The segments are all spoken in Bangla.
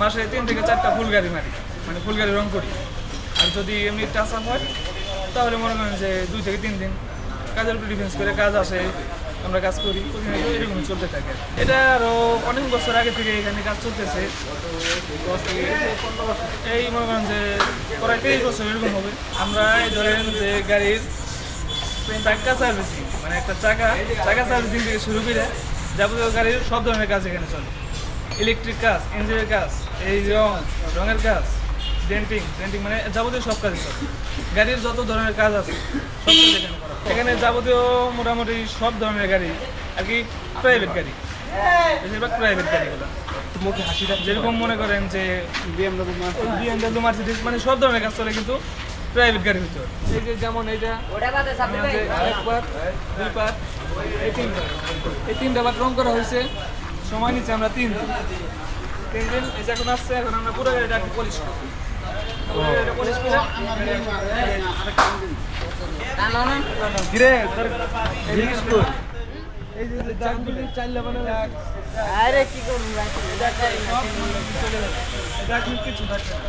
মাসে তিন থেকে চারটা ফুল গাড়ি মারি মানে ফুল গাড়ি রং করি। আর যদি এমনি টাচ হয়, তাহলে মনে করেন যে দুই থেকে তিন দিন কাজের উপর ডিফেন্স করে কাজ আসে, আমরা কাজ করি এরকম চলতে থাকে। এটা আরও অনেক বছর আগে থেকে এখানে কাজ চলতেছে। এই মনে করেন যে প্রায় তিরিশ বছর এরকম হবে। আমরা এই ধরেন যে গাড়ির চাকা সার্ভিসিং মানে একটা চাকা চাকা সার্ভিসিং থেকে শুরু করে যাবতীয় গাড়ির সব ধরনের কাজ এখানে চলে। ইলেকট্রিক কাজ ইঞ্জিনের কাজ এই রং রঙের কাজ ডেন্টিং ডেন্টিং মানে যাবতীয় সব কাজ চলে গাড়ির যত ধরনের কাজ আছে সব কাজ এখানে করা এখানে যাবতীয় মোটামুটি সব ধরনের গাড়ি আর কি প্রাইভেট গাড়ি। বেশিরভাগ প্রাইভেট গাড়িগুলো। মুখে হাসিটা যেরকম মনে করেন যে বিএমডব্লিউ মার্সিডিজ মানে সব ধরনের কাজ চলে কিন্তু প্রাইভেট গাড়ির ভিতর। এই যে যেমন এইটা একবার দুই পাট এই তিনটা। এই তিনটা বার রং করা হয়েছে। সময় নিচ্ছে আমরা তিন দিন এই যে এখন আসছে এখন আমরা পুরো গাড়িটা একটু পলিশ করব করে- কিরে তোর এই যে বিস্কুট এই যে যে চাকগুলি চাইলে মানে আরে কি করব সব চলে যাবে এটা এখন কিছু থাকছে না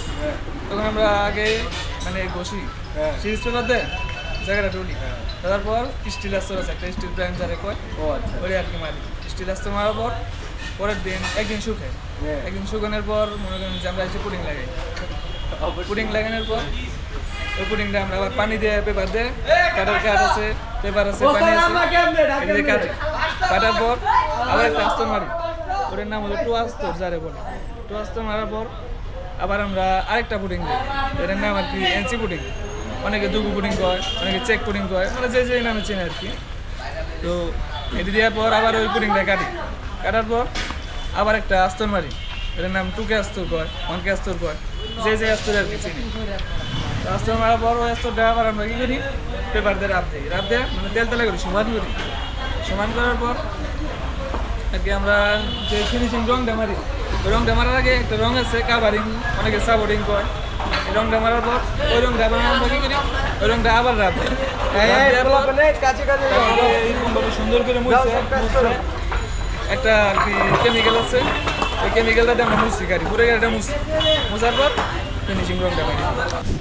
তখন আমরা আগে মানে ঘষি হ্যাঁ। সিরিজ পেপারতে জায়গাটা টুলি তারপর স্টিল আস্তর আছে একটা স্টিল প্রাইম যারে কয় ও আচ্ছা। ওরে আর কি মারি। স্টিল আস্তর মারার পর পরের দিন একদিন শুকায় হ্যাঁ। একদিন শুকানোর পর মনে করেন যে আমরা এসে পুডিং লাগাই। পুডিং লাগানোর পর ওই পুডিংটা আমরা আবার পানি দিয়ে পেপার দিয়ে কাটার কাঠ আছে পেপার আছে পানি আছে কাটি। কাটার পর আবার একটা আস্তর মারি। ওটার নাম হলো টু আস্তর যারে বলে টু আস্তর মারার পর আবার আমরা আরেকটা পুডিং দিই। এটার নাম আর কি এনসি পুডিং অনেকে দুগু পুডিং কয়, অনেকে চেক পুডিং কয় মানে যে যে নামে চেনে আর কি। তো এটি দেওয়ার পর আবার ওই পুডিংটা কাটি। কাটার পর আবার একটা আস্তর মারি। এটার নাম টুকে আস্তর কয়, ওয়ানকে আস্তর কয়, যে যে আস্তর আর কি চিনি। তো আস্তর মারার পর ওই আস্তরটা আবার আমরা কী করি? পেপার দিয়ে রাপ দিই। রাপ দিয়ে মানে তেল তেলে করি, সমান করি। সমান করার পর আর কি আমরা যে ফিনিশিং রংটা মারি রংটা মারার আগে একটা রং আছে কাভারিং অনেকে সাবোর্ডিং কয় এই রংটা মারার পর ওই রংটা আবার আমরা কি করি? ওই রংটা আবার তারপরে এইরকমভাবে সুন্দর করে মুছছে একটা আর কি কেমিক্যাল আছে। ওই কেমিক্যালটা আমরা মুছছি গাড়ি পুরো গাড়িটা মুছছি মুছার পর ফিনিশিং রংটা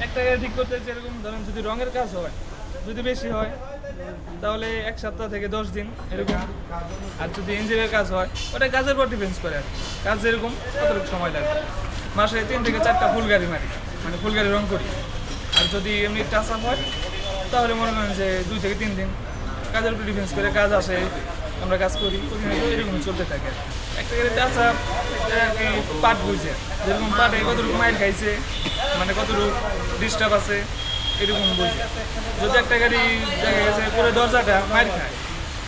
একটা গাড়ি ঠিক করতে যেরকম ধরেন যদি রঙের কাজ হয় যদি বেশি হয় তাহলে এক সপ্তাহ থেকে দশ দিন এরকম। আর যদি ইঞ্জিনের কাজ হয়, ওটা কাজের পর ডিফেন্স করে আর। কাজ যেরকম কতটুকু সময় লাগে মাসে তিন থেকে চারটা ফুল গাড়ি মারি মানে ফুল গাড়ি রং করি। আর যদি এমনি টাচ হয়, তাহলে মনে করেন যে দুই থেকে তিন দিন কাজের উপর ডিফেন্স করে কাজ আসে, আমরা কাজ করি এরকম চলতে থাকে একটা গাড়ি টাচ আপ পাট বুঝছে যেরকম পাটে কতটুকু মাইল খাইছে মানে কতটুকু ডিস্টার্ব আছে এরকম বুঝে যদি একটা গাড়ি দেখা গেছে পুরো দরজাটা মাইল খায়,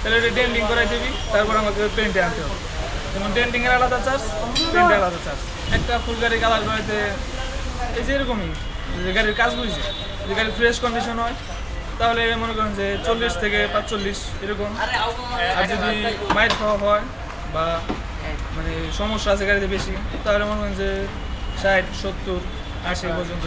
তাহলে ওটা ডেন্টিং করাই দিবি, তারপর আমাকে পেন্টে আনতে হবে। যেমন ডেন্টিংয়ের আলাদা চার্জ পেন্টের আলাদা চার্জ একটা ফুল গাড়ি কালার করাইতে এই যে এরকমই, যে গাড়ির কাজ বুঝছে যে গাড়ি ফ্রেশ কন্ডিশন হয়, তাহলে মনে করেন যে চল্লিশ থেকে পাঁচচল্লিশ এরকম। আর যদি মাইল খাওয়া হয় বা মানে সমস্যা আছে গাড়িতে বেশি, তাহলে মনে করেন যে ষাট, সত্তর, আশি পর্যন্ত